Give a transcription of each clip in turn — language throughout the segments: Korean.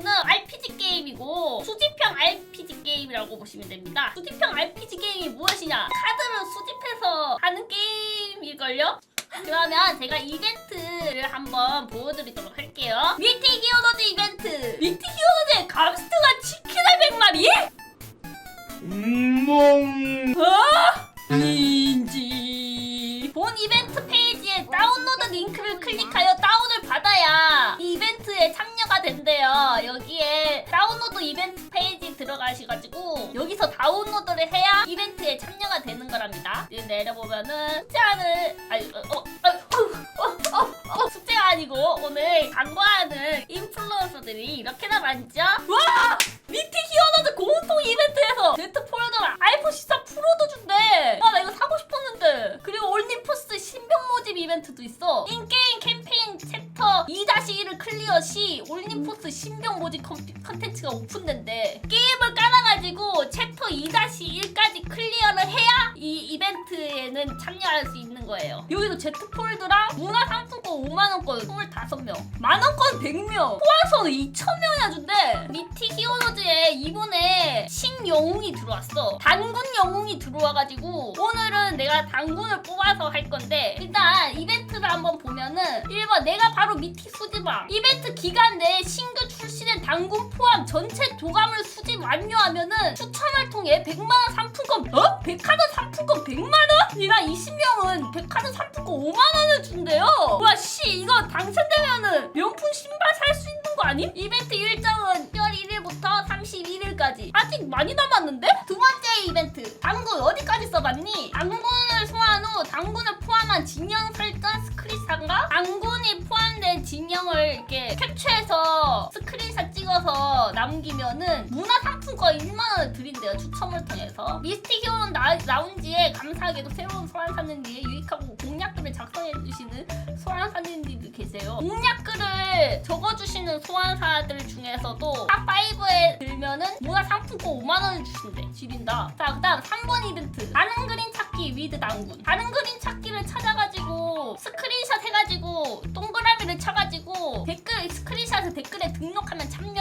이거는 RPG 게임이고 수집형 RPG 게임이라고 보시면 됩니다. 수집형 RPG 게임이 무엇이냐? 카드를 수집해서 하는 게임일걸요? 그러면 제가 이벤트를 한번 보여드리도록 할게요. 미티 히어로즈 이벤트! 미티 히어로즈의 감스트가 치킨 100마리? 이벤트 페이지 들어가셔가지고 여기서 다운로드를 해야 이벤트에 참여가 되는 거랍니다 이제 내려보면은 숙제하는 아니 어, 어, 어, 어, 어, 어, 숙제가 아니고 오늘 광고하는 인플루언서들이 이렇게나 많죠 와 미티 히어로즈 공통 이벤트에서 제트 폴더랑 아이폰 14 프로도 준대. 아, 나 이거 사고 싶었는데. 그리고 올림포스 신병 모집 이벤트도 있어. 챕터 2-1을 클리어 시 올림포스 신병 모집 컨- 컨텐츠가 오픈된대. 게임을 깔아가지고 챕터 2-1까지 클리어를 해야 이 이벤트에는 참여할 수 있는 거예요. 여기도 제트 폴드랑 문화상품권 5만원권 25명. 만원권 100명. 포함해서 2,000명이나 준대. 미티 히어로즈에 이번에 신영웅이 들어왔어. 단군 영웅이 들어와가지고 오늘은 내가 단군을 뽑아서 할 건데 일단 이벤트를 한번 보면은 1번 내가 바로 미티 수집왕. 이벤트 기간 내에 신규 출시된 단군 포함 전체 도감을 수집 완료하면은 추첨을 통해 100만원 상품권 어? 백화점 상품권 100만원? 이랑 20명은 백화점 상품권 5만원을 준대요. 와씨 이거 당첨되면은 명품 신발 살 수 있는 거 아님? 이벤트 일정 아직 많이 남았는데? 두 번째 이벤트 당군 어디까지 써봤니? 당군을 소환 후 당군을 포함한 진영 설정 스크린샷과 당군이 포함된 진영을 이렇게 캡처해서 스크린샷 남기면은 문화상품권 1만원을 드린대요 추첨을 통해서. 미스틱 히어로 나, 라운지에 감사하게도 새로운 소환사님들이 유익하고 공략글을 작성해주시는 소환사님들이 계세요. 공략글을 적어주시는 소환사들 중에서도 탑5에 들면은 문화상품권 5만원을 주신대 지린다. 자그 다음 3번 이벤트. 다른 그림 찾기 위드 당군. 다른 그림 찾기를 찾아가지고 스크린샷 해가지고 동그라미를 쳐가지고 댓글 스크린샷을 댓글에 등록하면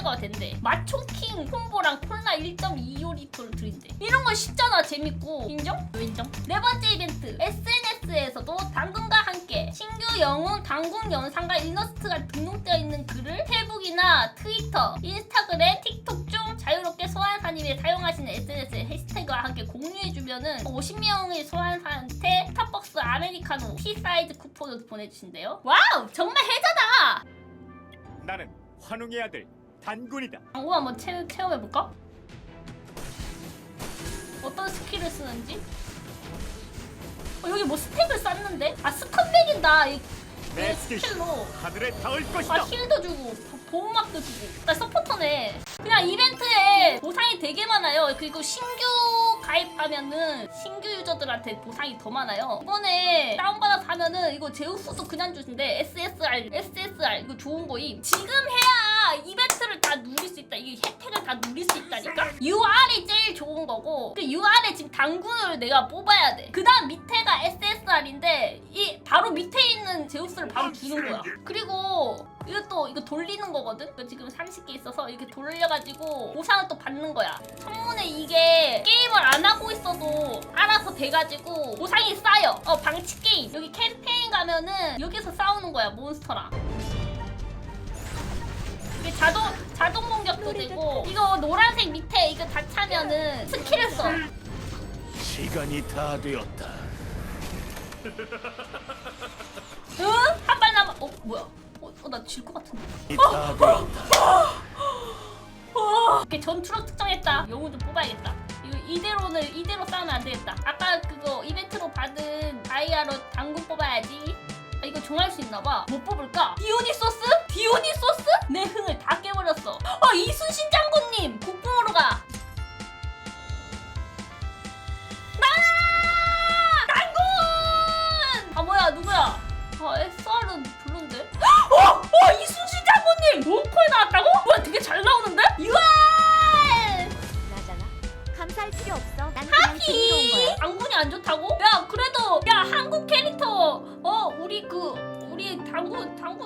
참여가 된대 마초킹 콤보랑 콜라 1.25리터를 드린대. 이런 거 쉽잖아. 재밌고. 인정? 인정? 네 번째 이벤트. SNS에서도 당근과 함께 신규 영웅 당군 영상과 일러스트가 등록되어 있는 글을 페북이나 트위터, 인스타그램, 틱톡 중 자유롭게 소환사님이 사용하시는 SNS에 해시태그와 함께 공유해주면은 50명의 소환사한테 스타벅스 아메리카노 T 사이즈 쿠폰을 보내주신대요. 와우! 정말 해자다 나는 환웅의 아들 단군이다. 광고 한번 체, 체험해볼까? 어떤 스킬을 쓰는지? 어, 여기 뭐 스택을 쌓는데? 아 스컨백인다 이, 내 이 스킬 스킬로 하늘에 닿을 아 것이다. 힐도 주고 보- 보호막도 주고 나 서포터네 그냥 이벤트에 보상이 되게 많아요 그리고 신규 가입하면은 신규 유저들한테 보상이 더 많아요 이번에 다운받아서 하면은 이거 제우스도 그냥 주신데 SSR SSR 이거 좋은 거임 지금 해야 이벤트를 다 누릴 수 있다 이게 혜택을 다 누릴 수 있다니까 UR이 제일 좋은 거고 그 UR에 지금 당군을 내가 뽑아야 돼 그 다음 밑에가 SSR인데 이 바로 밑에 있는 제우스를 바로 주는 거야 그리고 이것도 이거 돌리는 거거든. 이거 지금 30개 있어서 이렇게 돌려가지고 보상을 또 받는 거야. 천문에 이게 게임을 안 하고 있어도 알아서 돼가지고 보상이 쌓여. 어 방치 게임 여기 캠페인 가면은 여기서 싸우는 거야 몬스터랑. 자동 자동 공격도 되고 이거 노란색 밑에 이거 다 차면은 스킬을 써. 시간이 다 되었다. 응? 한발 남아. 어 뭐야? 어나 질 것 같은데. 다 되었다. 이렇게 전투력 특정했다. 영웅 좀 뽑아야겠다. 이거 이대로는 이대로 싸우면 안 되겠다. 아까 그거 이벤트로 받은 다이아로 당구 뽑아야지. 아, 이거 정할 수 있나 봐. 뭐 뽑을까? 디오니소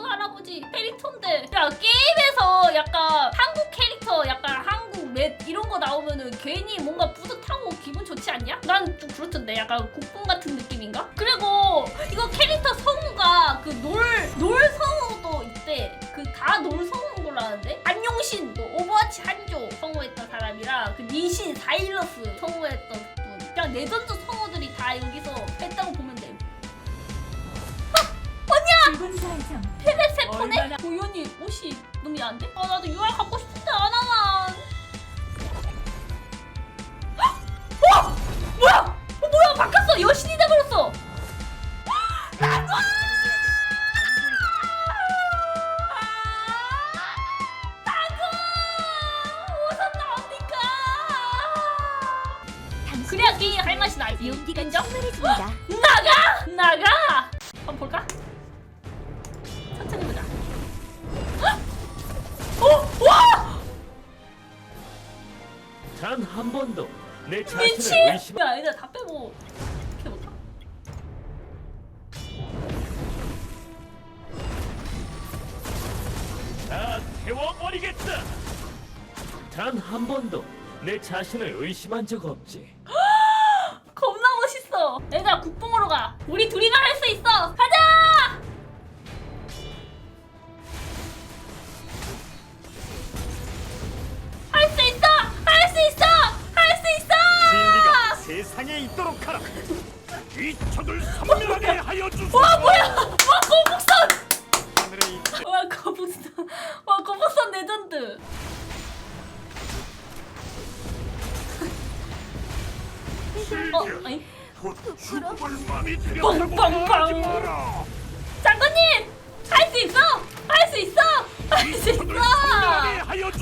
당군 할아버지 캐릭터인데 야 게임에서 약간 한국 캐릭터 약간 한국 맵 이런 거 나오면은 괜히 뭔가 뿌듯하고 기분 좋지 않냐? 난 좀 그렇던데 약간 국뽕 같은 느낌인가? 그리고 이거 캐릭터 성우가 그 놀 놀 성우도 있대 그 다 놀 성우인 걸로 아는데 안용신 뭐 오버워치 한조 성우했던 사람이랑 그 니신 사일러스 성우했던 분 그냥 레전드 성우들이 다 여기서 했다고 보면 돼 붉은 사장. 페 용기가 인정? 충만해집니다. 나가! 나가! 한번 볼까? 천천히 보자 어! 와! 단 한 번도 내 미친! 자신을 의심. 야 얘들아 다 빼고 이렇게 볼까? 다 태워버리겠다. 단 한 번도 내 자신을 의심한 적 없지. 멋있어 얘들아 국뽕으로 가 우리 둘이나 할수 있어 가자! 할 수 있어! 할 수 있어! 할 수 있어! 진리가 세상에 있도록 하라. 이 적을 섬멸